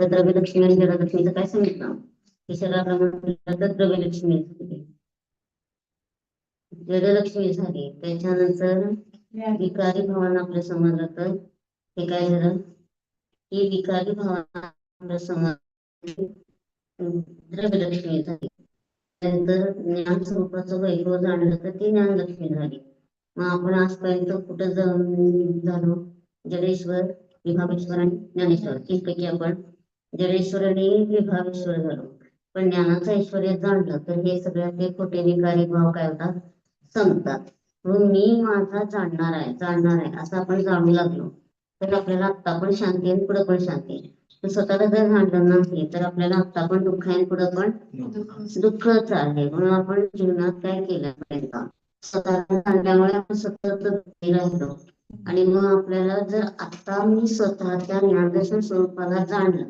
द्रव्यलक्ष्मी आणि जडलक्ष्मीचं काय सांगितलं की शरीराप्रमाणे तर द्रव्यलक्ष्मी. झाली जडलक्ष्मी झाली. त्याच्यानंतर विकारी भावना आपल्यासमोर तर हे काय झालं? ही विकारी भावना आपल्यासमोर द्रव्यलक्ष्मी झाली. त्यानंतर ज्ञान स्वरूपाचं वैभव जाणलं तर ती ज्ञानलक्ष्मी झाली. मग आपण आजपर्यंत कुठं जाऊन झालो? जडेश्वर विभावेश्वर आणि ज्ञानेश्वर. तीनपैकी आपण जडेश्वर आणि विभावेश्वर झालो. पण ज्ञानाचं ऐश्वर जाणलं तर हे सगळ्यातले खोटे विकारी भाव काय होतात संपतात. म्हणून मी माझा जाणणार आहे जाणणार आहे असं आपण जाणू लागलो. तर आपल्याला आत्ता पण शांती आहे पुढे पण शांती स्वतःला जर जाणलं नाही तर आपल्याला आत्ता पण दुःख आहे पुढे पण दुःखच आहे. म्हणून आपण जीवनात काय केलं पाहिजे? स्वतःला जाणल्यामुळे आपण सतत राहिलो. आणि मग आपल्याला जर आता मी स्वतःच्या ज्ञानदर्शन स्वरूपाला जाणलं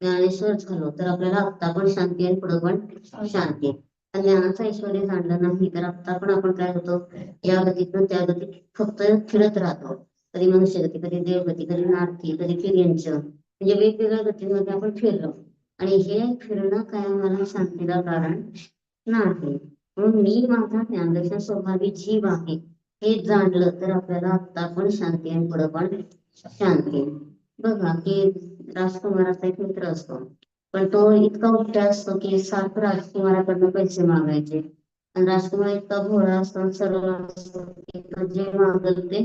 ज्ञानेश्वर झालो तर आपल्याला आत्ता पण शांती आहे पुढे पण शांती. आहे ऐश्वर जाणलं नाही तर आता पण आपण काय होतो या गतीतून त्या गतीत फक्त फिरत राहतो. कधी मनुष्य गती कधी देवगती कधी नारकी कधी फिर्यांच. म्हणजे वेगवेगळ्या गतीमध्ये आपण फिरलो. आणि हे फिरणं काय मला शांतीला कारण नाही. म्हणून मी माझा ज्ञानदर्शन स्वभावी जीव आहे. हे जाणलं तर आपल्याला आता पण शांती आणि पुढे पण शांती. बघा की राजकुमाराचा एक मित्र असतो. पण तो इतका उपटा असतो की सारखं राजकुमाराकडनं पैसे मागायचे. आणि राजकुमार इतका भोळा असतो सरळ असतो की जे मागल ते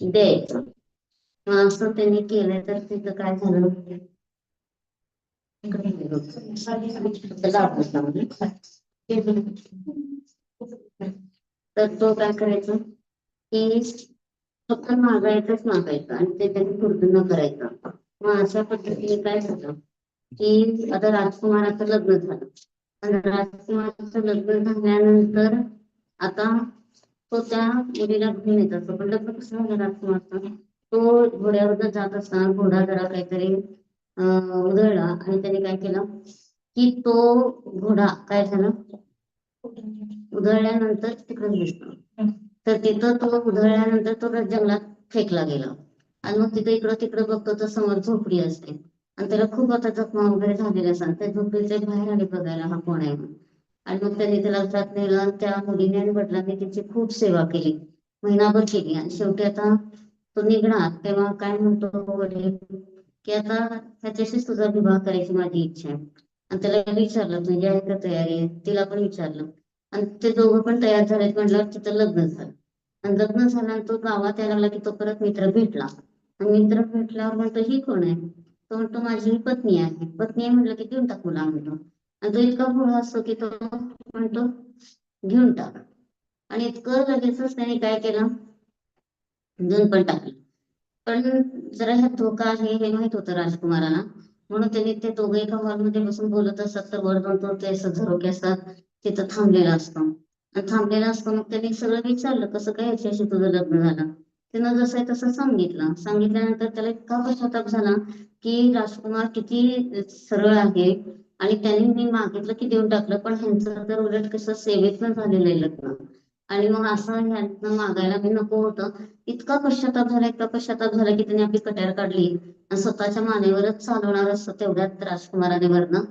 द्यायचं. असं त्यांनी केलं तर तिथं काय झालं? तर तो काय करायचा? की फक्त मागायचंच मागायचं आणि ते त्यांनी पूर्ण न करायचं. मग अशा पद्धतीने काय झालं की आता राजकुमाराचं लग्न झालं. आणि राजकुमाराचं लग्न झाल्यानंतर आता तो त्या मुलीला घेऊन येत असतो. पण लग्न कसं झालं राजकुमारचं? तो घोड्यावर जात असताना घोडा जरा काहीतरी अं उधळला आणि त्याने काय केलं की तो घोडा काय झालं? उधळल्यानंतर तिकडे दिसतो. तर तिथं तो उधळल्यानंतर तो जंगलात फेकला गेला. आणि मग तिथे इकडं तिकडं बघतो तर समोर झोपडी असते. आणि त्याला खूप आता जखमा वगैरे झालेल्या असतात. त्या झोपडीचे बाहेर आले बघायला हा कोण आहे आणि मग त्यांनी त्याला लक्षात नेलं आणि त्या मुलीने आणि वडिलांनी त्याची खूप सेवा केली. महिनाभर केली. आणि शेवटी आता तो निघणार. तेव्हा काय म्हणतो वडील? की आता ह्याच्याशीच तुझा विवाह करायची माझी इच्छा आहे. आणि त्याला विचारलं तुझी आहे का तयारी तिला पण विचारलं. आणि ते दोघं पण तयार झालेत म्हटल्यावर तिथं लग्न झालं. आणि लग्न झाल्यानंतर तो गावात यायला लागला की तो परत मित्र भेटला. आणि मित्र भेटल्यावर म्हणतो ही कोण आहे? तो म्हणतो माझी पत्नी आहे. पत्नी आहे म्हटलं की घेऊन टाकू मुला म्हणतो आणि तो इतका भोळा असतो की तो म्हणतो घेऊन टाक. आणि इतकं लगेचच त्याने काय केलं? घेऊन पण टाकलं. पण जरा ह्या धोका आहे हे माहीत होतं राजकुमाराला. म्हणून त्यांनी ते दोघे एका हॉलमध्ये बसून बोलत असतात तर वर दोन तो ते असं झरोके असतात. तिथं थांबलेला असतो. आणि थांबलेला असतो मग त्यांनी सगळं विचारलं कसं काय याच्याशी तुझं लग्न झालं? त्यानं जसं आहे तसं सांगितलं. सांगितल्यानंतर त्याला इतका पश्चाताप झाला की राजकुमार किती सरळ आहे आणि त्याने मी मागितलं की देऊन टाकलं पण ह्यांचं तर उलट कसं सेवेतनं झालेलं आहे लग्न. आणि मग असं ह्यांना मागायला मी नको होतं. इतका पश्चाताप झाला इतका पश्चाताप झाला की त्याने आपली कट्यार काढली आणि स्वतःच्या मानेवरच चालवणार असतं तेवढ्यात राजकुमाराने वरनं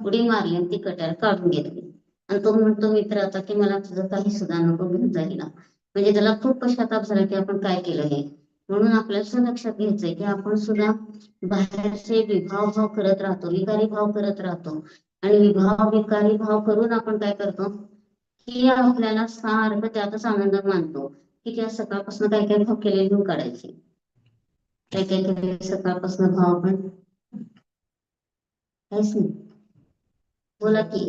उडी मारली आणि ती कट्यार काढून घेतली. आणि तो म्हणतो मित्र आता की मला तुझं काही सुद्धा अनुभव घेऊन जायला म्हणजे त्याला खूप पश्चाताप झाला की आपण काय केलं हे. म्हणून आपल्याला लक्षात घ्यायचंय की आपण सुद्धा बाहेरचे विभाव भाव करत राहतो विकारी भाव करत राहतो. आणि विभाव विकारी भाव करून आपण काय करतो? की आपल्याला सारखं त्यातच आनंद मानतो की त्या सकाळपासून काय काय भाव केले घेऊन काढायचे. काय काय केले सकाळपासून भाव आपण? काहीच नाही. बोला की.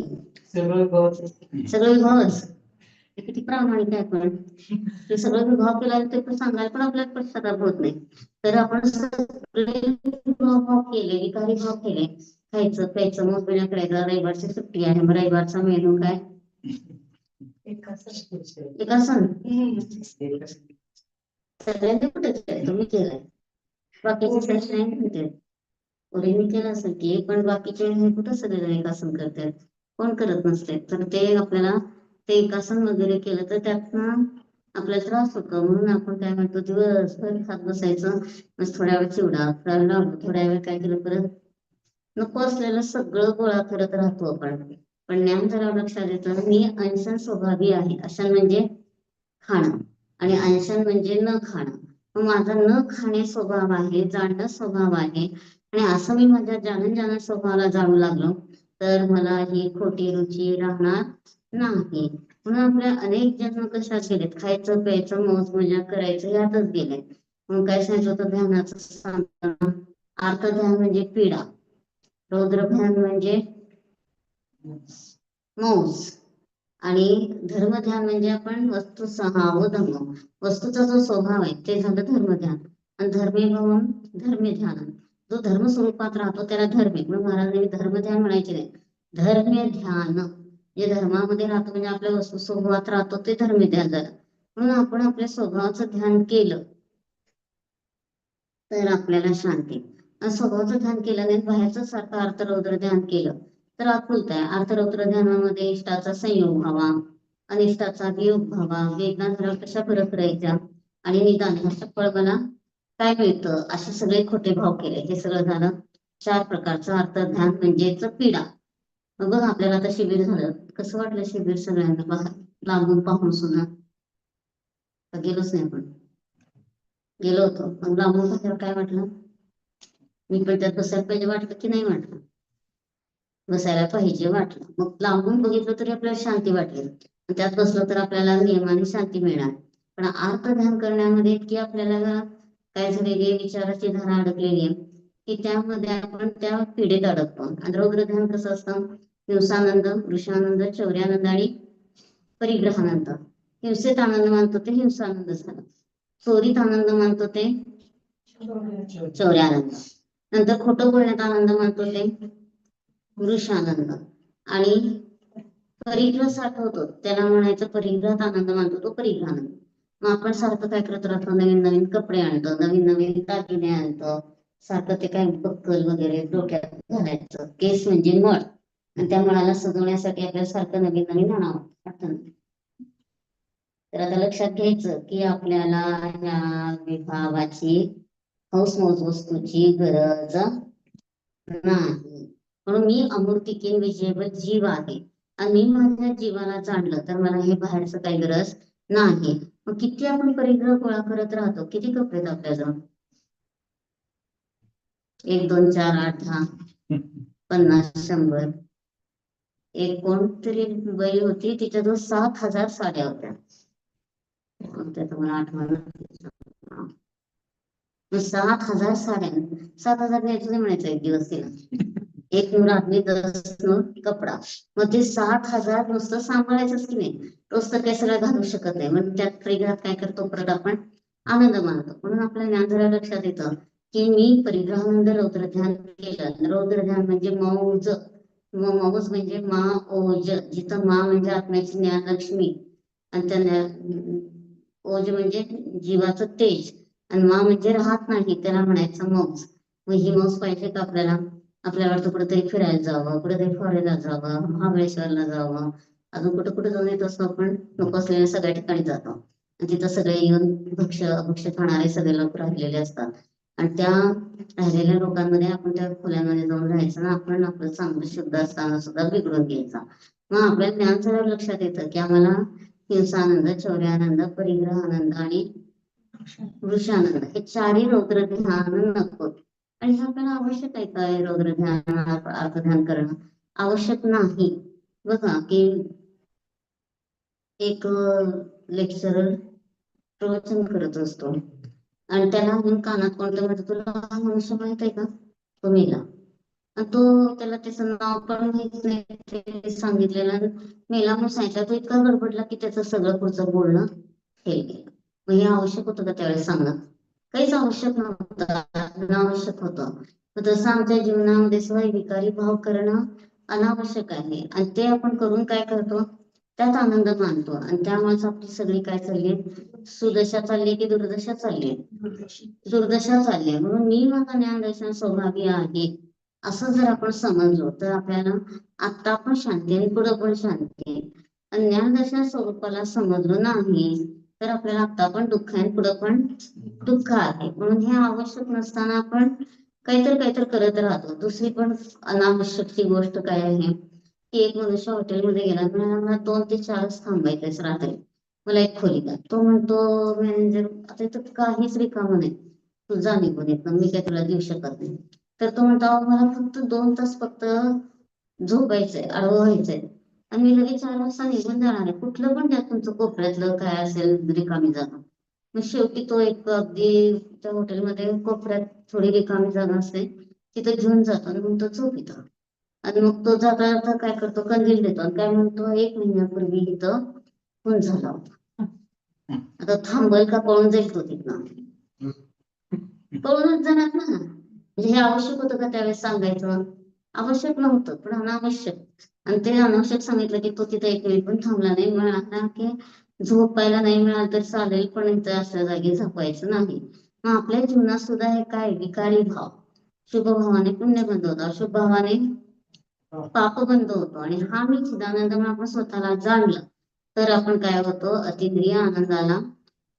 सगळं गावाचं सगळे किती प्रामाणिक आहे पण. ते सगळं विभाव केला ते पण सांगायला पण आपल्याला पश्चाताप होत नाही. तर आपण सगळे विभाव भाव केले विकारी भाव केले. खायचं प्यायचं मग पिण्या करायचं रविवारची सुट्टी आहे. मग रविवारचा मेनू काय? एक सगळ्यांनी कुठे केलंय तुम्ही केलंय. बाकीचे केलं असेल की पण बाकीचे कुठं सगळे एकासन करतात? कोण करत नसते. तर ते आपल्याला ते एकासन वगैरे केलं तर त्यातनं आपल्याला त्रास होतो. म्हणून आपण काय म्हणतो दिवसभर खात बसायचं. मग थोड्या वेळ चिवडा थोड्या वेळ लाडू थोड्या वेळ काय केलं परत नको असलेलं सगळं गोळा करत राहतो आपण. पण ज्ञान जरा लक्षात येतं. मी अनशन स्वभावी आहे. अशन म्हणजे खाणं. आणि अनशन म्हणजे न खाणं. मग माझा न खाणे स्वभाव आहे जाणणं स्वभाव आहे. आणि असं मी माझ्या जाणून जाणं स्वभावाला जाणू लागलो. तर मला ही खोटी रुची राहणार नाही. म्हणून आपल्या अनेक जन्म कशात गेलेत? खायचं प्यायचं मौज मजा करायचं यातच गेले मग काय सांगितलं होतं ध्यानाचं सांगताना अर्थ ध्यान म्हणजे पीडा. रौद्र ध्यान म्हणजे मौज. आणि धर्म ध्यान म्हणजे आपण वस्तू सहाव धर्म. वस्तूचा जो स्वभाव आहे ते झालं धर्मध्यान. आणि धर्मी भवन धर्मी ध्यान जो धर्म स्वरूपात राहतो त्याला धर्मी म्हणून महाराजांनी धर्म ध्यान म्हणायचे नाही. धर्म ध्यान. जे धर्मामध्ये राहतो म्हणजे आपल्या वस्तू स्वभावात राहतो ते धर्मी ध्यान झालं म्हणून आपण आपल्या स्वभावाचं ध्यान केलं तर आपल्याला शांती स्वभावाचं ध्यान केलं नाही बाहेरचं सारखं अर्थ रौद्र ध्यान केलं तर अपुलता आहे. अर्थ रौद्र ध्यानामध्ये इष्टाचा संयोग व्हावा अनिष्टाचा वियोग व्हावा वेदना जरा कशा फरक करायच्या आणि निदान ह्याचं फळ मला काय मिळतं? असे सगळे खोटे भाव केले. हे सगळं झालं. चार प्रकारचं अर्थ ध्यान म्हणजेच पीडा. मग बघ आपल्याला आता शिबिर झालं. कसं वाटलं शिबिर सगळ्यांना? बघा लांबून पाहून सुद्धा. गेलोच नाही आपण. गेलो होतो. मग लांबून पाहिल्यावर काय वाटलं? मी पण त्यात बसायला पाहिजे वाटलं की नाही वाटलं? बसायला पाहिजे वाटलं. मग लांबून बघितलं तरी आपल्याला शांती वाटली. त्यात बसलो तर आपल्याला नियमाने शांती मिळणार. पण अर्थ ध्यान करण्यामध्ये इतकी आपल्याला काय वेगळे विचाराची धारा अडकलेली आहे की त्यामध्ये आपण त्या पिढीत अडकतो. आणि कसं असतं? हिंसानंद वृषानंद चौर्यानंद आणि परिग्रहानंद. हिंसेत आनंद मानतो ते हिंसानंद झाला. चोरीत आनंद मानतो ते चौर्यानंद. नंतर खोटं बोलण्यात आनंद मानतो ते वृषानंद. आणि परिग्रह साठवतो. त्याला म्हणायचं परिग्रहात आनंद मानतो तो परिग्रहानंद. मग आपण सारखं काय करत राहतो? नवीन नवीन कपडे आणतो नवीन नवीन दागिने आणतो. सारखं ते काय बक्कल वगैरे डोक्यात घालायचं. केस म्हणजे मळ. आणि त्या मळाला सजवण्यासाठी आपल्याला सारखं नवीन नवीन आणावं वाटतं तर आता लक्षात घ्यायचं की आपल्याला या विभावाची हौसमौज वस्तूची गरज नाही. म्हणून मी अमूर्तिकीन विजयबल जीव आहे. आणि मी माझ्या जीवाला जाणलं तर मला हे बाहेरचं काही गरज नाही. मग किती आपण परिग्रह गोळा करत राहतो? किती कपडे आहेत आपल्याजवळ? एक दोन चार आठ दहा पन्नास शंभर. एक कोणतरी बाई होती तिच्याजवळ सात हजार साड्या होत्या. कोणत्या आठवण सात हजार साड्या. सात हजार न्यायचं म्हणायचं एक दिवस तिला. एक नूर आदमी दस नूर कपडा. मग ते सात हजार नुसतं सांभाळायचंच की नाही? नुसतं काही सगळं घालू शकत नाही. मग त्यात परिग्रहात काय करतो परत आपण? आनंद मानतो. म्हणून आपल्या ज्ञान जरा लक्षात येतं की मी परिग्रहानंद रौद्र ध्यान केलं. रौद्र ध्यान म्हणजे मौज. मौज म्हणजे मा ओज. जिथं मा म्हणजे आत्म्याची ज्ञान लक्ष्मी आणि त्या ओज म्हणजे जीवाचं तेज. आणि मा म्हणजे राहत नाही त्याला म्हणायचं मौज. मग ही मौज पाहिजे का आपल्याला? आपल्याला वाटतं कुठेतरी फिरायला जावं कुठेतरी फॉरेनला जावं महाबळेश्वरला जावं. अजून कुठं कुठं जाऊन येत असतो आपण नको असलेल्या सगळ्या ठिकाणी जातो. आणि तिथं सगळे येऊन भक्ष अभक्ष खाणारे सगळे लोक राहिलेले असतात. आणि त्या राहिलेल्या लोकांमध्ये आपण त्या खोल्यांमध्ये जाऊन राहायचं ना आपण आपलं चांगलं शुद्ध असताना सुद्धा बिघडून घ्यायचा. मग आपल्या ज्ञान सगळं लक्षात येतं की आम्हाला हिंसानंद चौर्यानंद परिग्रहानंद आणि वृषानंद हे चारही रौद्र ध्यान नको. आणि हे आपल्याला आवश्यक आहे काय रौद्र ध्यान अर्थ ध्यान करणं? आवश्यक नाही. बघा की एक लेक्चरर प्रवचन करत असतो. आणि त्याला म्हणून कानात कोणतं म्हणतो? तुला मनुष्य माहीत आहे का? तो मेला आणि तो त्याला त्याचं नाव पण माहीत नाही. ते सांगितलेलं मेला म्हणून सांगितलं. तो इतका गडबडला की त्याचं सगळं पुढचं बोलणं फेल गेलं मग हे आवश्यक होतं का त्यावेळेस सांगणं? काहीच आवश्यक नव्हतं. अनावश्यक होतं. मग तसं आमच्या जीवनामध्ये स्वय विकारी भाव करणं अनावश्यक आहे. आणि ते आपण करून काय करतो? त्यात आनंद मानतो. आणि त्यामुळेच आपली सगळी काय चालली? सुदशा चालली की दुर्दशा चालली? दुर्दशा चालली. आहे म्हणून मी माझा ज्ञानदर्शन सौभाग्य आहे. असं जर आपण समजलो तर आपल्याला आता पण शांती आणि पुढे पण शांती आणि ज्ञानदर्शन स्वरूपाला समजलो नाही तर आपल्याला आता पण दुःख आहे पुढं पण दुःख आहे. म्हणून हे आवश्यक नसताना आपण काहीतरी काहीतरी करत राहतो. दुसरी पण अनावश्यकची गोष्ट काय आहे? की एक मनुष्य हॉटेलमध्ये गेला मला दोन ते चारच थांबायचंय रात्री मला एक खोली द्या तो म्हणतो मॅनेजर आता इथं काहीच रिकाम नाही. तू निघून येत मी काय तुला देऊ शकत नाही. तर तो म्हणतो मला फक्त दोन तास फक्त झोपायचंय आडवं व्हायचंय आणि मी लगेच चार वाजता निघून जाणार आहे. कुठलं पण द्या तुमचं कोपऱ्यातलं काय असेल रिकामी जागा. मग शेवटी तो एक अगदी त्या हॉटेलमध्ये कोपऱ्यात थोडी रिकामी जागा असते तिथे घेऊन जातो आणि मग तो झोप येतो आणि मग तो जाता जाता काय करतो? कंदील देतो आणि काय म्हणतो? एक महिन्यापूर्वी इथं खून झाला होता. आता थांबल का पळून जाईल तो तिथनं? पळूनच जाणार ना. म्हणजे हे आवश्यक होतं का त्यावेळेस सांगायचं? आवश्यक नव्हतं पण अनावश्यक. आणि ते अनावश्यक सांगितलं की तो तिथे एक वेळ पण थांबला नाही मिळाला की झोपायला नाही मिळालं तर चालेल पण इथं अशा जागी झोपायचं नाही. मग आपल्या जीवनात सुद्धा हे काय? विकारी भाव. शुभ भावाने पुण्य बंद होतो. अशुभ भावाने पाप बंद होतो. आणि हा मी चिदानंद आपण स्वतःला जाणलं तर आपण काय होतो? अतिंद्रिय आनंदाला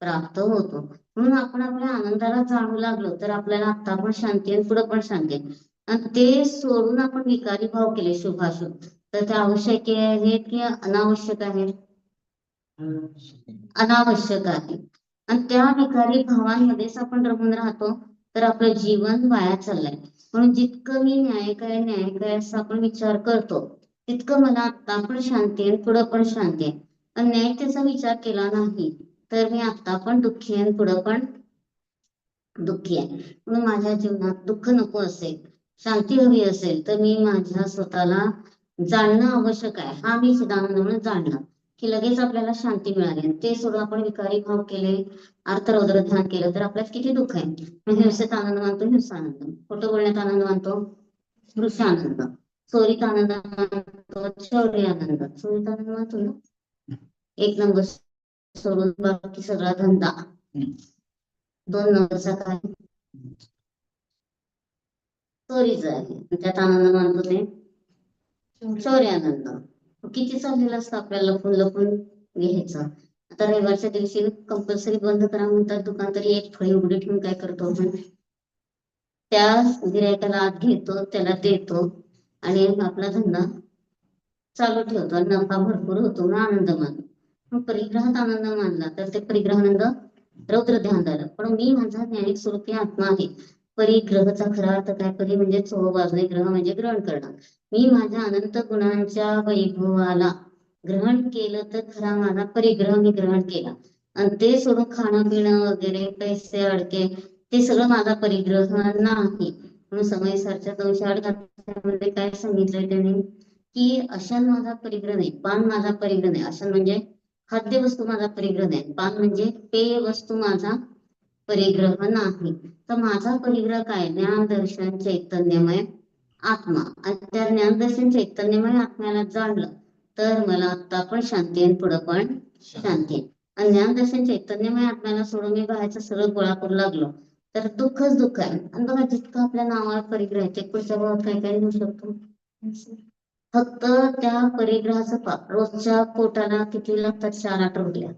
प्राप्त होतो. म्हणून आपण आपल्या आनंदाला जाणू लागलो तर आपल्याला आता पण शांती आणि पुढे पण शांती आणि ते सोडून आपण विकारी भाव केले शुभाशुभ तर ते आवश्यक आहेत की अनावश्यक आहेत अनावश्यक आहे. आणि त्या विकारी भावांमध्येच आपण रमून राहतो तर आपलं जीवन वाया चाललंय. म्हणून जितकं मी न्याय काय न्याय काय असं आपण विचार करतो. तितकं मला आता पण शांती आहे पुढं पण शांती आहे. आणि न्याय त्याचा विचार केला नाही तर मी आता पण दुःखी आहे पुढं पण दुःखी आहे. म्हणून माझ्या जीवनात दुःख नको असेल. शांती हवी असेल तर मी माझ्या स्वतःला जाणणं आवश्यक आहे. हा मी चिदानंद म्हणून जाणलं की लगेच आपल्याला शांती मिळाली. ते सोडून आपण विकारी भाव केले अर्थरौद्र ध्यान केलं तर आपल्यात किती दुःख आहे? हिंसेत आनंद मानतो हिंसानंद खोटं बोलण्यात आनंद मानतो दृश्यानंद चोरीत आनंद मानतो शौर्य आनंद. चोरीत आनंद मानतो ना? एक नंबर सोडून बाकी सगळा धंदा. दोन नंबरचा काय? चोरीचा आहे. त्यात आनंद मानतो ते. शौर्य आनंद. किती चाललेलं असतं आपल्याला लपून लपून घ्यायचं. आता रविवारच्या दिवशी कंपल्सरी बंद करा म्हणतात दुकान तरी एक फळी उघडी ठेवून काय करतो आपण? त्या गिरायकाला आत घेतो त्याला देतो आणि आपला धंदा चालू ठेवतो. आणि नफा भरपूर होतो मग आनंद मानतो. मग परिग्रहात आनंद मानला तर ते परिग्रहानंद रौद्र ध्यान झालं. पण मी माझा ज्ञानिक स्वरूपी आत्मा आहे. परिग्रहचा खरा अर्थ काय? परी म्हणजे चोह बाजूने ग्रह म्हणजे ग्रहण करणं. मी माझ्या अनंत गुणांच्या वैभवाला ग्रहण केलं तर खरा माझा परिग्रह मी ग्रहण केला. आणि ते सोडून खाणं पिणं वगैरे पैसे अडके ते सगळं माझा परिग्रह नाही. म्हणून समय दोनशे आठ काय सांगितलंय त्यांनी? की अशन माझा परिग्रह नाही पान माझा परिग्रह नाही. अशन म्हणजे खाद्य वस्तू माझा परिग्रह नाही. पान म्हणजे पेय वस्तू माझा परिग्रह नाही. तर माझा परिग्रह काय? ज्ञान दर्शन चैतन्यमय आत्मा. आणि त्या ज्ञानदर्शन चैतन्यमय आत्म्याला जाणलं तर मला आता पण शांती आणि पुढं पण शांती. आणि आणि ज्ञानदर्शन चैतन्यमय आत्म्याला सोडून मी बाहेरचं सगळं गोळा करू लागलो. तर दुःखच दुःख आहे. आणि बघा जितकं आपल्या नावावर परिग्रह आहे ते पुढच्या भावात काय काय होऊ शकतो? फक्त त्या परिग्रहाचं पाप. रोजच्या पोटाला किती लागतात? चार आठ रुपया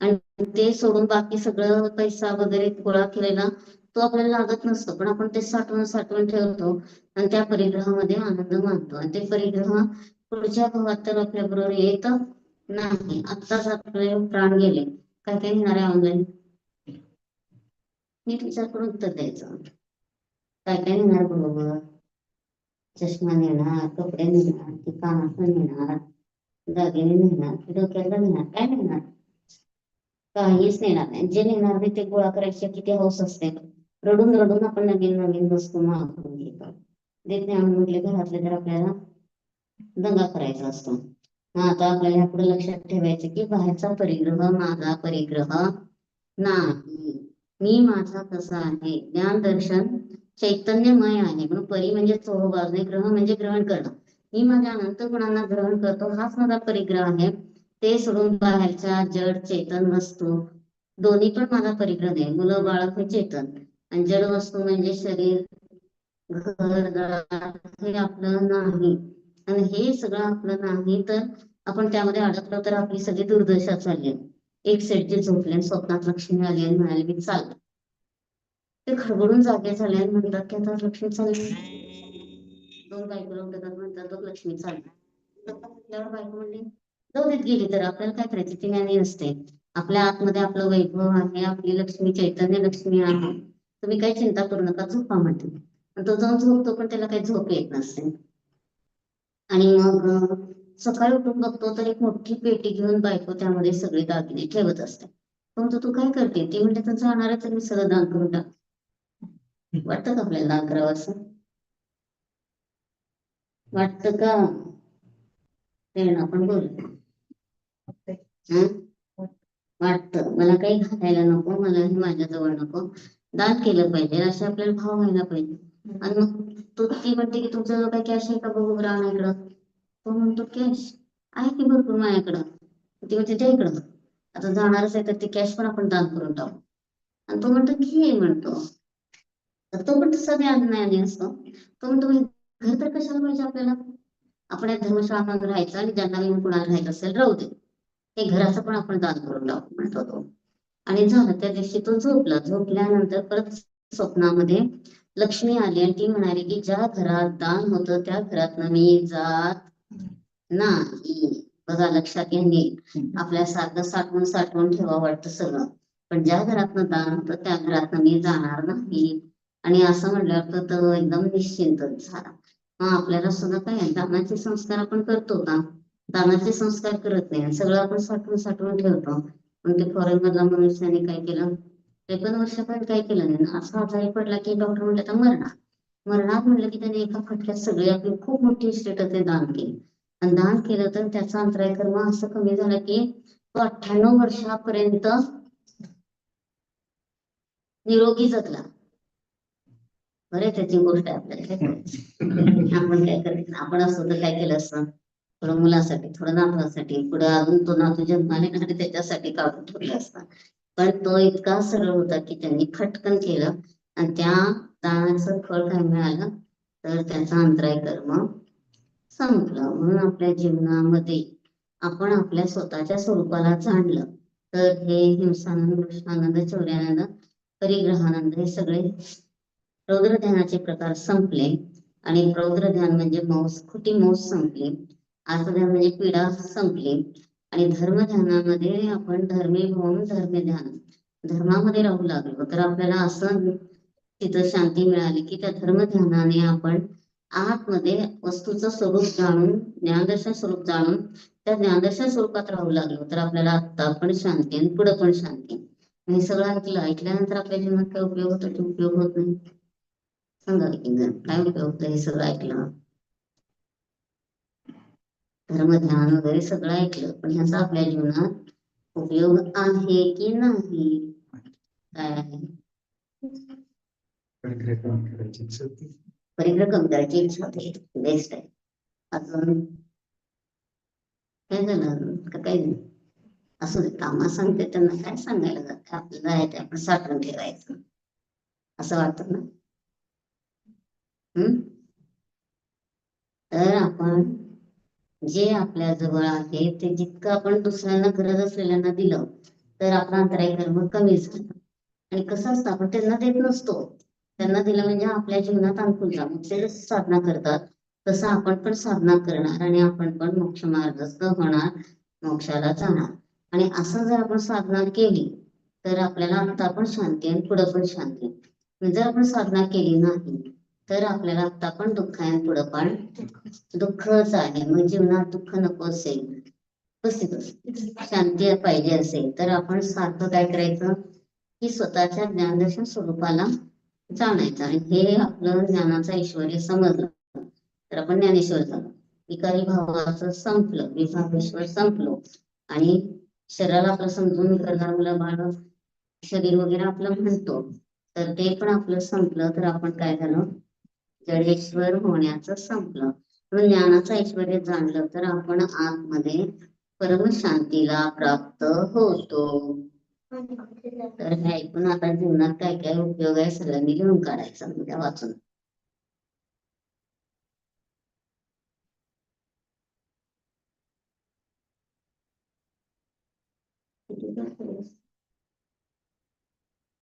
आणि ते सोडून बाकी सगळं पैसा वगैरे गोळा केलेला तो आपल्याला लागत नसतो. पण आपण ते साठवून साठवून ठेवतो आणि त्या परिग्रहामध्ये आनंद मानतो. आणि ते परिग्रह पुढच्या भावात तर आपल्या बरोबर येत नाही. आत्ताच आपले प्राण गेले. काय काय घेणार आहे ऑनलाईन नीट विचार करून उत्तर द्यायचं. काय काय येणार बरोबर? चष्मा नेणार कपडे नेणार की कानातलं नेणार दागिने नेणार की डोक्याला नेणार काय नेणार? काहीच नेणार नाही जे नेणार नाही ते गोळा करायची किती हौस असते. रडून रडून आपण नवीन नवीन वस्तू मागून घेतो. देत नाही म्हणून म्हटले घरातले तर आपल्याला दंगा करायचा असतो. मग आता आपल्याला पुढे लक्षात ठेवायचं की बाहेरचा परिग्रह माझा परिग्रह नाही. मी माझा कसा आहे. ज्ञान दर्शन चैतन्यमय आहे. म्हणून परी म्हणजे चोह ग्रह म्हणजे ग्रहण करणं. मी माझ्या अनंत गुणांना ग्रहण करतो. हाच माझा परिग्रह आहे. ते सोडून बाहेरच्या जड चेतन वस्तू दोन्ही पण मला परिग्रह आहे. मुलं बाळक हे चेतन. आणि जड वस्तू म्हणजे शरीर घर हे आपलं नाही. आणि हे सगळं आपलं नाही तर आपण त्यामध्ये अडकलो तर आपली सगळी दुर्दशा चालली. एक सेट जे झोपले स्वप्नात लक्ष्मी आली आणि म्हणाले मी चाल ते खडबडून जागे झाले आणि म्हणतात की आता लक्ष्मी चालली. दोन बायको लोक म्हणतात बघ लक्ष्मी चालली. बायको म्हणली जाऊ देत गेली तर आपल्याला काय करायचं? ती ज्ञानी असते आपल्या आतमध्ये आपलं वैभव आहे आपली लक्ष्मी चैतन्य लक्ष्मी आहे. तुम्ही काही चिंता करू नका झोपा म्हणते. तो जाऊन झोपतो पण त्याला काही झोप येत नसते. आणि मग सकाळी उठून बघतो तर एक मोठी पेटी घेऊन बायको त्यामध्ये सगळे दागिने ठेवत असते. पण म्हणतो तू काय करते? ती म्हणते तर जाणार तर मी सगळं दान करून टाक. वाटतं का आपल्याला दान करावं असं? वाटतं का? प्रेरणा आपण बोलू. हं? वाटतं. मला काही घालायला नको. मला हे माझ्याजवळ नको. दान केलं पाहिजे. असे आपल्याला भाव व्हायला पाहिजे. आणि मग तो ती म्हणते की तुमचं काही कॅश आहे का? बघू इकडं. तो म्हणतो कॅश आहे की भरपूर माझ्याकडं? ती म्हणते द्या इकडं आता जाणारच आहे तर ते कॅश पण आपण दान करून टाकू. आणि तो म्हणतो घे म्हणतो. तर तो पण तसा ज्ञानी असतो तो म्हणतो "बाई, घर तर कशाला पाहिजे आपल्याला? आपण या धर्मशाळामध्ये राहायचं आणि ज्यांना येऊन कुणाला राहायचं असेल राहू दे. हे घराचं पण आपण दान करून लावू म्हणतो तो आणि झालं त्या दिवशी तो झोपला. झोपल्यानंतर परत स्वप्नामध्ये लक्ष्मी आली आणि ती म्हणाली की ज्या घरात दान होतं त्या घरात मी जात नाही. बघा लक्षात यांनी आपल्या सारखं साठवून साठवून ठेवा वाटतं सगळं. पण ज्या घरातनं दान होतं त्या घरातनं मी जाणार नाही. आणि असं म्हटल्यावर तर तो एकदम निश्चिंतच झाला. आपल्याला सुद्धा काय दानाचे संस्कार आपण करतो का? दानाचे संस्कार करत नाही. सगळं आपण साठवून साठवून ठेवतो. पण ते फॉरेन मधला मनुष्याने काय केलं? त्रेपन्न वर्षापर्यंत काय केलं नाही. असा आजारी पडला की डॉक्टर म्हणले तर मरणार. मरणार म्हणलं की त्याने एका फटक्यात सगळी आपली खूप मोठी स्टेट ते दान केली. आणि दान केलं तर त्याचा अंतराय कर्म असं कमी झाला की तो अठ्ठ्याण्णव वर्षापर्यंत निरोगी जगला. बरे त्याची गोष्ट आहे आपल्याला? आपण काय करायचं आपण असतो तर काय केलं असतं? थोडं मुलासाठी थोडं नातवासाठी पुढे अजून तो नातू जन्माने ना त्याच्यासाठी काढून ठेवलं असतं. पण तो इतका सरळ होता की त्यांनी खटकन केलं आणि त्या दानाचं फळ काय मिळालं? तर त्याचा अंतराय कर्म संपलं. म्हणून आपल्या जीवनामध्ये आपण आपल्या स्वतःच्या स्वरूपाला जाणलं. तर हे हिंसानंद कृष्णानंद चौर्यानंद परिग्रहानंद हे सगळे रौद्र ध्यानाचे प्रकार संपले आणि रौद्र ध्यान म्हणजे मौस खुटी मौस संपली. आत्मध्यान म्हणजे पीडा संपली. आणि धर्म ध्यानामध्ये आपण धर्मी होऊन धर्म ध्यान धर्मामध्ये राहू लागलो. तर आपल्याला असं तिथं शांती मिळाली की त्या धर्म ध्यानाने आपण आतमध्ये वस्तूचं स्वरूप जाणून ज्ञानदर्शन स्वरूप जाणून त्या ज्ञानदर्शन स्वरूपात राहू लागलो. तर आपल्याला आता पण शांती आणि पुढे पण शांती. हे सगळं ऐकलं ऐकल्यानंतर आपल्या जीवनात काय उपयोग होतो? उपयोग होत नाही. होतं हे सगळं ऐकलं धर्म ध्यान वगैरे सगळं ऐकलं पण ह्याचा आपल्या जीवनात उपयोग आहे की नाही आहे परिक्रम करायची इच्छा होती. बेस्ट आहे अजून काय झालं का काही नाही असं दे कामा सांगते त्यांना काय सांगायला जाते आपल्याला आहे ते आपण साठवून ठेवायचं असं वाटतं ना तर आपण जे आपल्या जवळ आहे ते जितकं आपण दुसऱ्यांना गरज असलेल्यांना दिलं तर आपला अंतराय कर्म कमी झालं. आणि कसं असतं आपण त्यांना देत नसतो. त्यांना दिलं म्हणजे आपल्या जीवनात अंकुल मग ते जसं साधना करतात तसं आपण पण साधना करणार आणि आपण पण मोक्ष मार्गस्थ होणार मोक्षाला जाणार. आणि असं जर आपण साधना केली तर आपल्याला आता पण शांती आणि पुढे पण शांती. जर आपण साधना केली नाही तर आपल्याला आता पण दुःख आहे पुढं पण दुःखच आहे. मग जीवनात दुःख नको असेल शांती पाहिजे असेल तर आपण सारखं काय करायचं? की स्वतःच्या ज्ञानदर्शन स्वरूपाला जाणायचं. आणि हे आपलं ज्ञानाचं ऐश्वर समजलं. तर आपण ज्ञानेश्वर झालो. विकारी भावाचं संपलं. विभागेश्वर संपलो. आणि शरीराला आपलं समजून करणार मुलं बाळ शरीर वगैरे आपलं म्हणतो. तर ते पण आपलं संपलं. तर आपण काय झालं? ईश्वर होण्याचं संपलं म्हणून ज्ञानाचं ऐश्वर जाणलं तर आपण आतमध्ये परम शांतीला प्राप्त होतो. तर हे ऐकून आता जीवनात काय काय उपयोग आहे सगळ्यांनी लिहून काढायचं उद्या वाचून.